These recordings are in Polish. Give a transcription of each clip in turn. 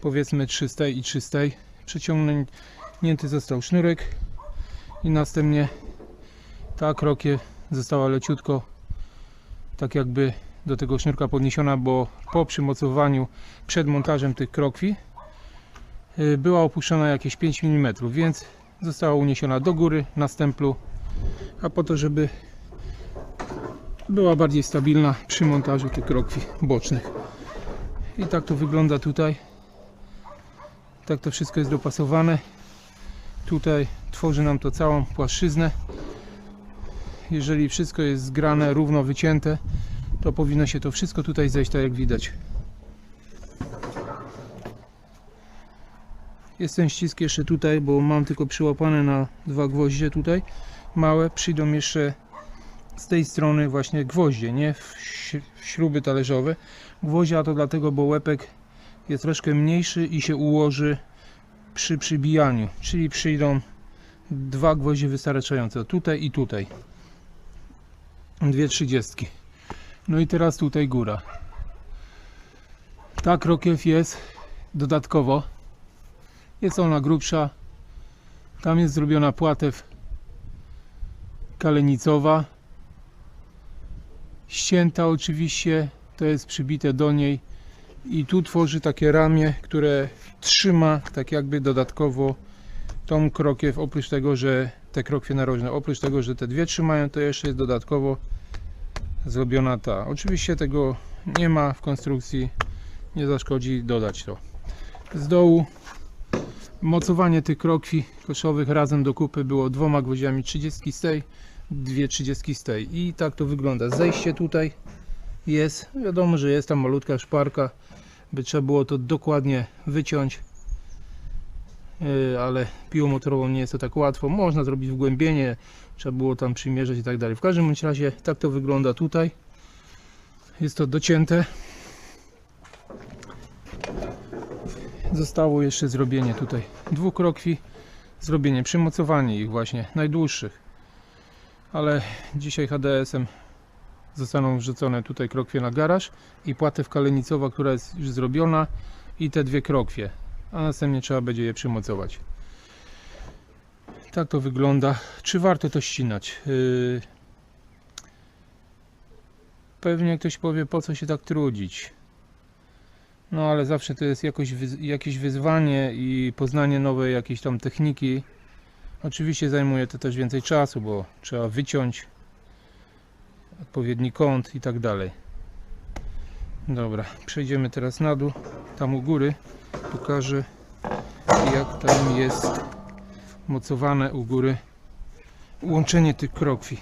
powiedzmy 300 i 300 przeciągnięty został sznurek i następnie ta krokiew została leciutko tak jakby do tego sznurka podniesiona, bo po przymocowaniu przed montażem tych krokwi y, była opuszczona jakieś 5 mm, więc została uniesiona do góry na stemplu, a po to, żeby była bardziej stabilna przy montażu tych krokwi bocznych. I tak to wygląda tutaj. Tak to wszystko jest dopasowane. Tutaj tworzy nam to całą płaszczyznę. Jeżeli wszystko jest zgrane, równo wycięte, to powinno się to wszystko tutaj zejść, tak jak widać. Jest ten ścisk jeszcze tutaj, bo mam tylko przyłapane na dwa gwoździe tutaj. Małe, przyjdą jeszcze z tej strony właśnie gwoździe, nie w śruby talerzowe. Gwoździa to dlatego, bo łepek jest troszkę mniejszy i się ułoży przy przybijaniu, czyli przyjdą dwa gwoździe wystarczające, tutaj i tutaj. Dwie trzydziestki. No i teraz tutaj góra. Ta krokiew jest dodatkowo. Jest ona grubsza. Tam jest zrobiona płatew kalenicowa. Ścięta oczywiście, to jest przybite do niej i tu tworzy takie ramię, które trzyma tak jakby dodatkowo tą krokiew, oprócz tego, że te krokwie narożne, oprócz tego, że te dwie trzymają, to jeszcze jest dodatkowo zrobiona ta. Oczywiście tego nie ma w konstrukcji, nie zaszkodzi dodać to. Z dołu mocowanie tych krokwi koszowych razem do kupy było dwoma gwoździami 30 z tej, dwie 30 z tej i tak to wygląda. Zejście tutaj jest, wiadomo, że jest tam malutka szparka, by trzeba było to dokładnie wyciąć, Yy, ale piłą motorową nie jest to tak łatwo. Można zrobić wgłębienie, trzeba było tam przymierzać i tak dalej. W każdym razie tak to wygląda tutaj. Jest to docięte. Zostało jeszcze zrobienie tutaj dwóch krokwi, zrobienie, przymocowanie ich właśnie, najdłuższych. Ale dzisiaj HDS-em zostaną wrzucone tutaj krokwie na garaż i płatew kalenicowa, która jest już zrobiona i te dwie krokwie, a następnie trzeba będzie je przymocować. Tak to wygląda. Czy warto to ścinać? Yy... Pewnie ktoś powie, po co się tak trudzić. No ale zawsze to jest jakoś jakieś wyzwanie i poznanie nowej jakiejś tam techniki. Oczywiście zajmuje to też więcej czasu, bo trzeba wyciąć odpowiedni kąt i tak dalej. Dobra, przejdziemy teraz na dół, tam u góry. Pokażę jak tam jest mocowane u góry łączenie tych krokwi.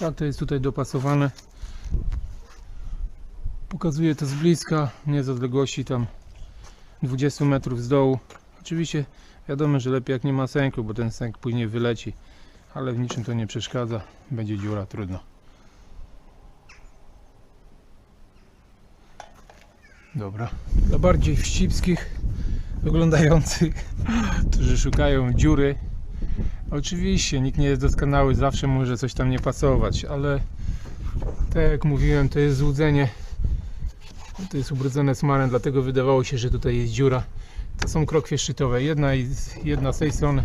Tak to jest tutaj dopasowane. Pokazuję to z bliska, nie z odległości tam 20 metrów z dołu. Oczywiście wiadomo, że lepiej jak nie ma sęku, bo ten sęk później wyleci, ale w niczym to nie przeszkadza. Będzie dziura, trudno. Dobra. Dla bardziej wścibskich, oglądających, którzy szukają dziury. Oczywiście nikt nie jest doskonały, zawsze może coś tam nie pasować, ale tak jak mówiłem, to jest złudzenie. To jest ubrudzone smarem, dlatego wydawało się, że tutaj jest dziura. To są krokwie szczytowe. Jedna, jedna z tej strony,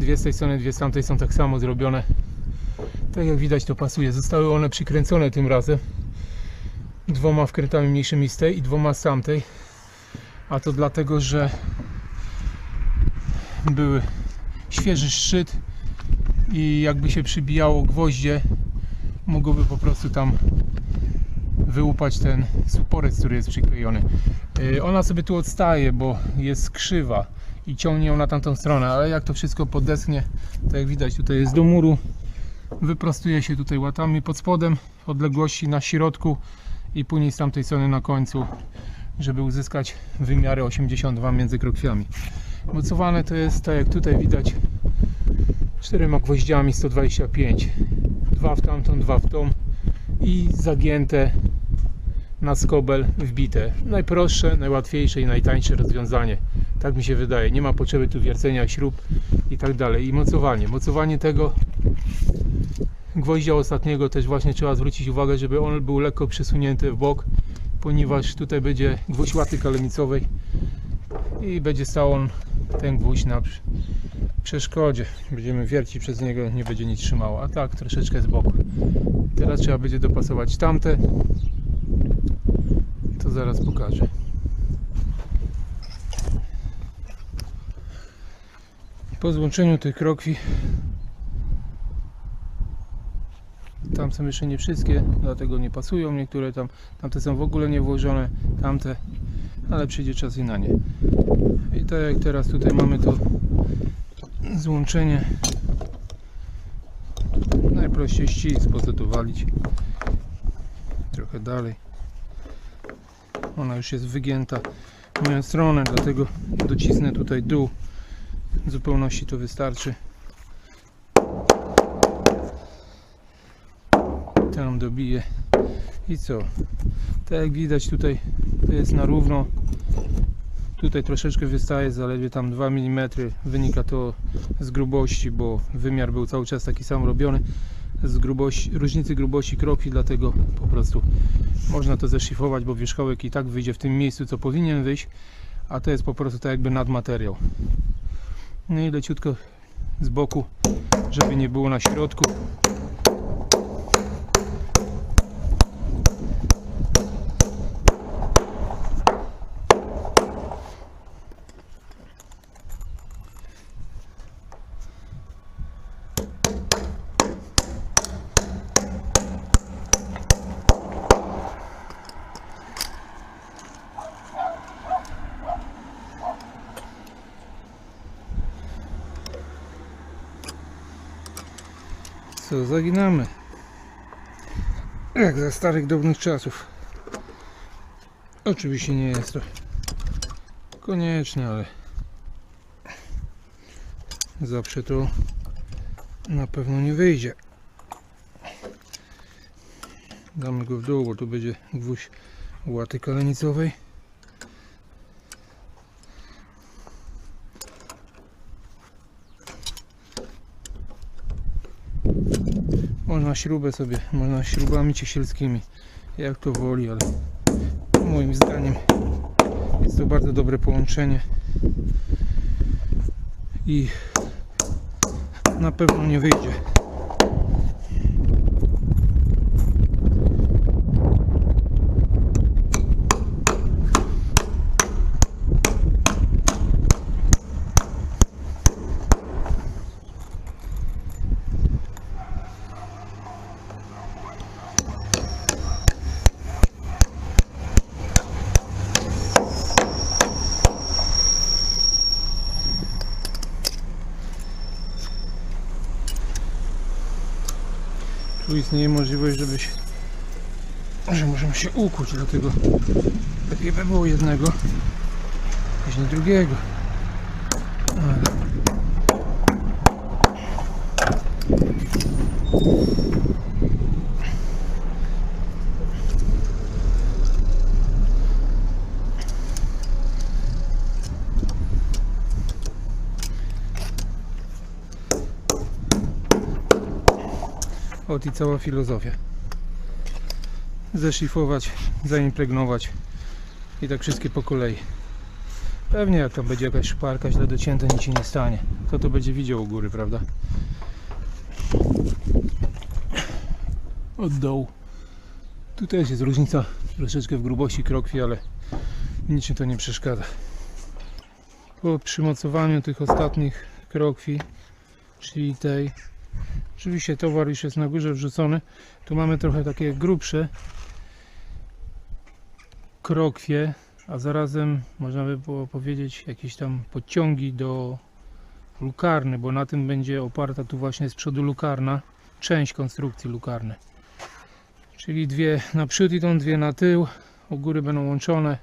dwie z tej strony, dwie z tamtej są tak samo zrobione. Tak jak widać to pasuje. Zostały one przykręcone tym razem dwoma wkrętami mniejszymi z tej i dwoma z tamtej. A to dlatego, że były świeży szczyt i jakby się przybijało gwoździe, mogłoby po prostu tam wyłupać ten suporec, który jest przyklejony. Yy, Ona sobie tu odstaje, bo jest krzywa i ciągnie ją na tamtą stronę, ale jak to wszystko podeschnie, tak jak widać tutaj jest do muru, wyprostuje się tutaj łatami pod spodem, odległości na środku i później z tamtej strony na końcu, żeby uzyskać wymiary 82 między krokwiami. Mocowane to jest, tak jak tutaj widać, czterema gwoździami 125. Dwa w tamtą, dwa w tą i zagięte na skobel wbite. Najprostsze, najłatwiejsze i najtańsze rozwiązanie. Tak mi się wydaje. Nie ma potrzeby tu wiercenia śrub i tak dalej. I mocowanie. Mocowanie tego gwoździa ostatniego też właśnie trzeba zwrócić uwagę, żeby on był lekko przesunięty w bok, ponieważ tutaj będzie gwóźdź łaty kalenicowej i będzie stał on, ten gwóźdź na prz- przeszkodzie. Będziemy wiercić przez niego, nie będzie nic trzymało, a tak troszeczkę z boku. Teraz trzeba będzie dopasować tamte. To zaraz pokażę. Po złączeniu tych krokwi tam są jeszcze nie wszystkie, dlatego nie pasują niektóre tam, tamte są w ogóle nie włożone, tamte, ale przyjdzie czas i na nie. I tak jak teraz tutaj mamy to złączenie najprościej ścisk, po co tu walić trochę dalej ona już jest wygięta w moją stronę, dlatego docisnę tutaj dół. W zupełności to wystarczy. Tam dobiję. I co? Tak jak widać tutaj to jest na równo. Tutaj troszeczkę wystaje zaledwie tam 2 mm wynika to z grubości bo wymiar był cały czas taki sam robiony z grubości, różnicy grubości krokwi dlatego po prostu można to zeszlifować bo wierzchołek i tak wyjdzie w tym miejscu co powinien wyjść a to jest po prostu tak jakby nadmateriał. No i leciutko z boku żeby nie było na środku Co, zaginamy. Jak za starych, dobrych czasów. Oczywiście nie jest to konieczne, ale zawsze to na pewno nie wyjdzie. Damy go w dół, bo tu będzie gwóźdź łaty kalenicowej. Można śrubę sobie, można śrubami ciesielskimi, jak to woli, ale moim zdaniem jest to bardzo dobre połączenie i na pewno nie wyjdzie. Istnieje możliwość, żeby się, że możemy się ukuć, dlatego lepiej by było jednego, później drugiego. Ale Ot i cała filozofia. Zeszlifować, zaimpregnować i tak wszystkie po kolei. Pewnie jak tam będzie jakaś szparka źle docięta, nic się nie stanie. Kto to będzie widział u góry, prawda? Od dołu. Tu też jest różnica troszeczkę w grubości krokwi, ale niczym to nie przeszkadza. Po przymocowaniu tych ostatnich krokwi, czyli tej Oczywiście towar już jest na górze wrzucony. Tu mamy trochę takie grubsze krokwie, a zarazem można by było powiedzieć jakieś tam podciągi do lukarny, bo na tym będzie oparta tu właśnie z przodu lukarna, część konstrukcji lukarny. Czyli dwie naprzód idą, dwie na tył, u góry będą łączone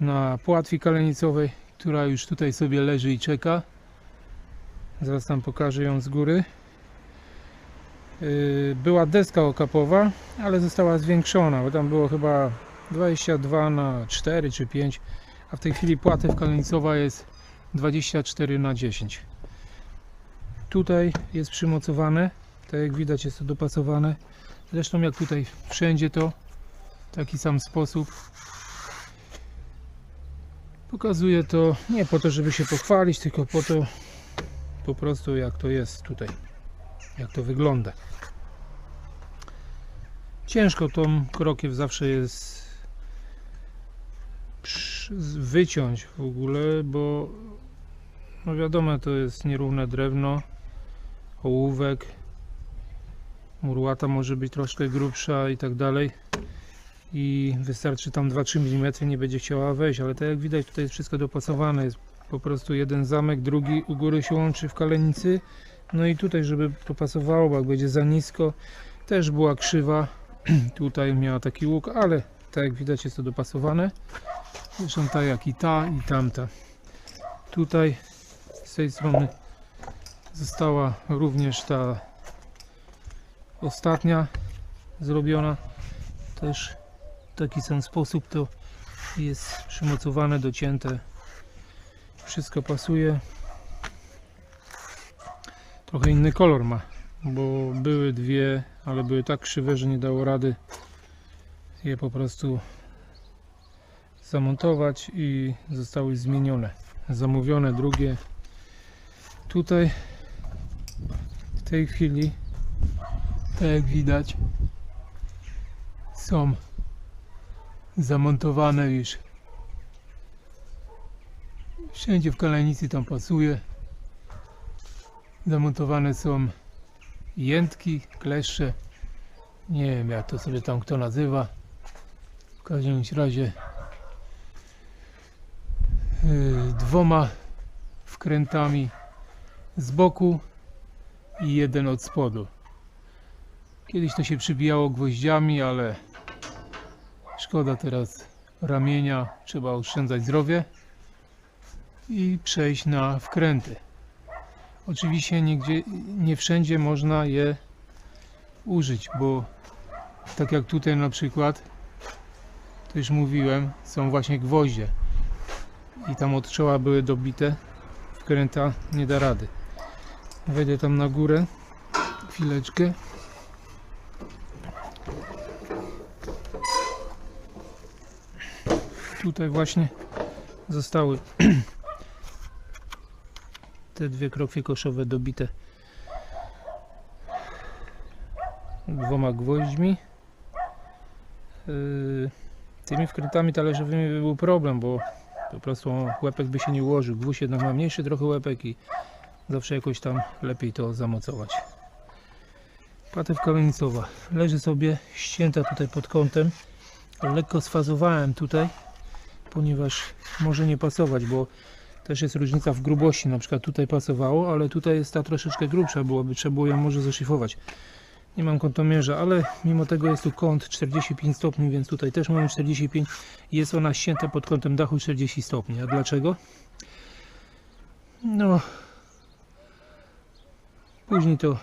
na płatwi kalenicowej, która już tutaj sobie leży i czeka. Zaraz tam pokażę ją z góry. Yy, była deska okapowa, ale została zwiększona, bo tam było chyba 22 na 4 czy 5, a w tej chwili płatew kalenicowa jest 24 na 10. Tutaj jest przymocowane Tak jak widać jest to dopasowane. Zresztą jak tutaj wszędzie to w taki sam sposób. Pokazuję to nie po to, żeby się pochwalić, tylko po to po prostu jak to jest tutaj. Jak to wygląda. Ciężko tą krokiew zawsze jest wyciąć w ogóle, bo no wiadomo to jest nierówne drewno, ołówek, murłata może być troszkę grubsza i tak dalej i wystarczy tam 2-3 mm nie będzie chciała wejść, ale tak jak widać tutaj jest wszystko dopasowane, jest po prostu jeden zamek, drugi u góry się łączy w kalenicy. No i tutaj żeby to pasowało, bo jak będzie za nisko też była krzywa. Tutaj miała taki łuk, ale tak jak widać jest to dopasowane. Zresztą tak jak i ta i tamta. Tutaj z tej strony została również ta ostatnia zrobiona. Też w taki sam sposób to jest przymocowane, docięte wszystko pasuje. Trochę inny kolor ma bo były dwie, ale były tak krzywe, że nie dało rady je po prostu zamontować i zostały zmienione. Zamówione drugie. Tutaj w tej chwili tak jak widać są zamontowane już wszędzie w kalenicy tam pasuje. Zamontowane są jętki, kleszcze nie wiem jak to sobie tam kto nazywa. W każdym razie yy, dwoma wkrętami z boku i jeden od spodu. Kiedyś to się przybijało gwoździami ale szkoda teraz ramienia trzeba oszczędzać zdrowie i przejść na wkręty. Oczywiście nigdzie, nie wszędzie można je użyć bo tak jak tutaj na przykład to już mówiłem są właśnie gwoździe i tam od czoła były dobite wkręta nie da rady. Wejdę tam na górę chwileczkę. Tutaj właśnie zostały te dwie krokwie koszowe dobite dwoma gwoźdźmi Yy, tymi wkrętami talerzowymi by był problem, bo po prostu łepek by się nie ułożył. Gwóźdź jednak ma mniejszy trochę łepek i zawsze jakoś tam lepiej to zamocować. Patew kalenicowa leży sobie ścięta tutaj pod kątem. Lekko sfazowałem tutaj, ponieważ może nie pasować, bo też jest różnica w grubości. Na przykład tutaj pasowało, ale tutaj jest ta troszeczkę grubsza, byłoby trzeba było ją może zaszyfować. Nie mam kątomierza, ale mimo tego jest tu kąt 45 stopni, więc tutaj też mamy 45. Jest ona ścięta pod kątem dachu 40 stopni. A dlaczego? No, później to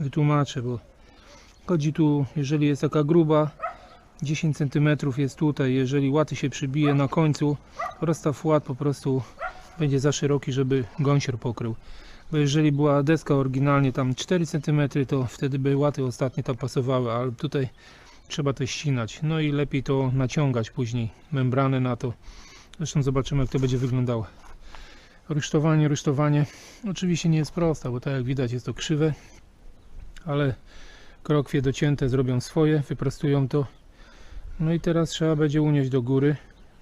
wytłumaczę, bo chodzi tu, jeżeli jest taka gruba, 10 cm jest tutaj, jeżeli łaty się przybije na końcu, rozstaw łat po prostu będzie za szeroki, żeby gąsior pokrył. Bo jeżeli była deska oryginalnie tam 4 cm, to wtedy by łaty ostatnie tam pasowały, ale tutaj trzeba to ścinać. No i lepiej to naciągać później, membranę na to. Zresztą zobaczymy jak to będzie wyglądało. Rusztowanie, rusztowanie. Oczywiście nie jest proste, bo tak jak widać jest to krzywe, ale krokwie docięte zrobią swoje, wyprostują to. No i teraz trzeba będzie unieść do góry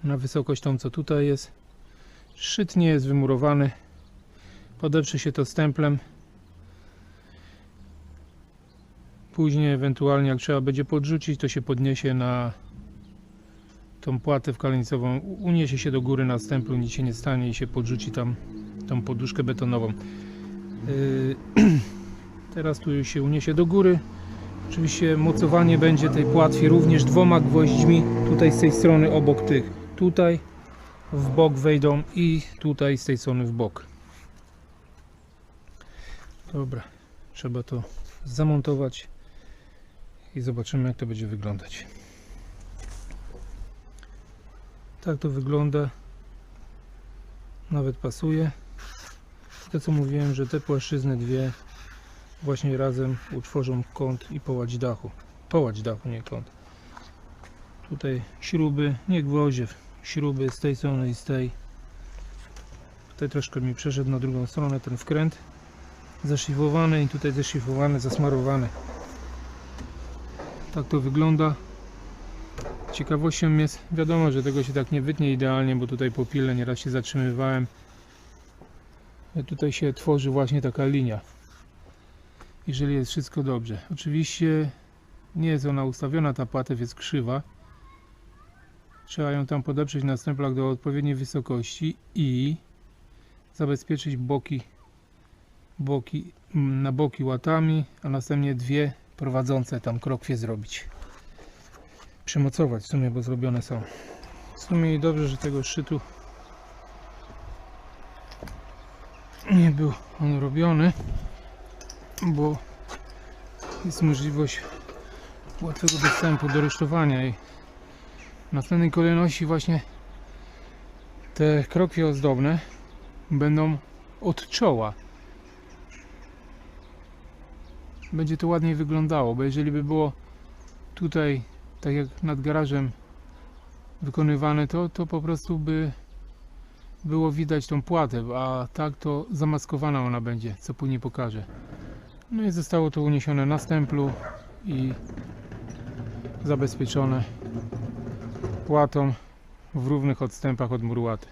na wysokość tą co tutaj jest. Szczyt nie jest wymurowany. Podeprze się to stemplem. Później ewentualnie jak trzeba będzie podrzucić, to się podniesie na tą płatę wkalenicową. Uniesie się do góry na stemplu, nic się nie stanie i się podrzuci tam tą poduszkę betonową. Yy, Teraz tu już się uniesie do góry. Oczywiście mocowanie będzie tej płatwi również dwoma gwoźdźmi. Tutaj z tej strony obok tych. Tutaj w bok wejdą i tutaj z tej strony w bok. Dobra, trzeba to zamontować i zobaczymy jak to będzie wyglądać. Tak to wygląda. Nawet pasuje. To co mówiłem, że te płaszczyzny dwie właśnie razem utworzą kąt i połać dachu. Połać dachu, nie kąt. Tutaj śruby, nie gwoździe, śruby z tej strony i z tej. Tutaj troszkę mi przeszedł na drugą stronę ten wkręt. Zaszlifowany i tutaj zaszlifowany, zasmarowany. Tak to wygląda. Ciekawością jest, wiadomo, że tego się tak nie wytnie idealnie, bo tutaj po pile nieraz się zatrzymywałem. Ale Tutaj się tworzy właśnie taka linia. Jeżeli jest wszystko dobrze. Oczywiście nie jest ona ustawiona, ta płatew jest krzywa. Trzeba ją tam podeprzeć na stemplach do odpowiedniej wysokości i zabezpieczyć boki, boki na boki łatami, a następnie dwie prowadzące tam krokwie zrobić. Przymocować w sumie, bo zrobione są. W sumie i dobrze, że tego szczytu nie był on robiony, bo jest możliwość łatwego dostępu do rusztowania i w następnej kolejności właśnie te krokwie ozdobne będą od czoła. Będzie to ładniej wyglądało, bo jeżeli by było tutaj, tak jak nad garażem wykonywane to, to po prostu by było widać tą płatę, a tak to zamaskowana ona będzie, co później pokażę. No i zostało to uniesione na stemplu i zabezpieczone w równych odstępach od murułaty.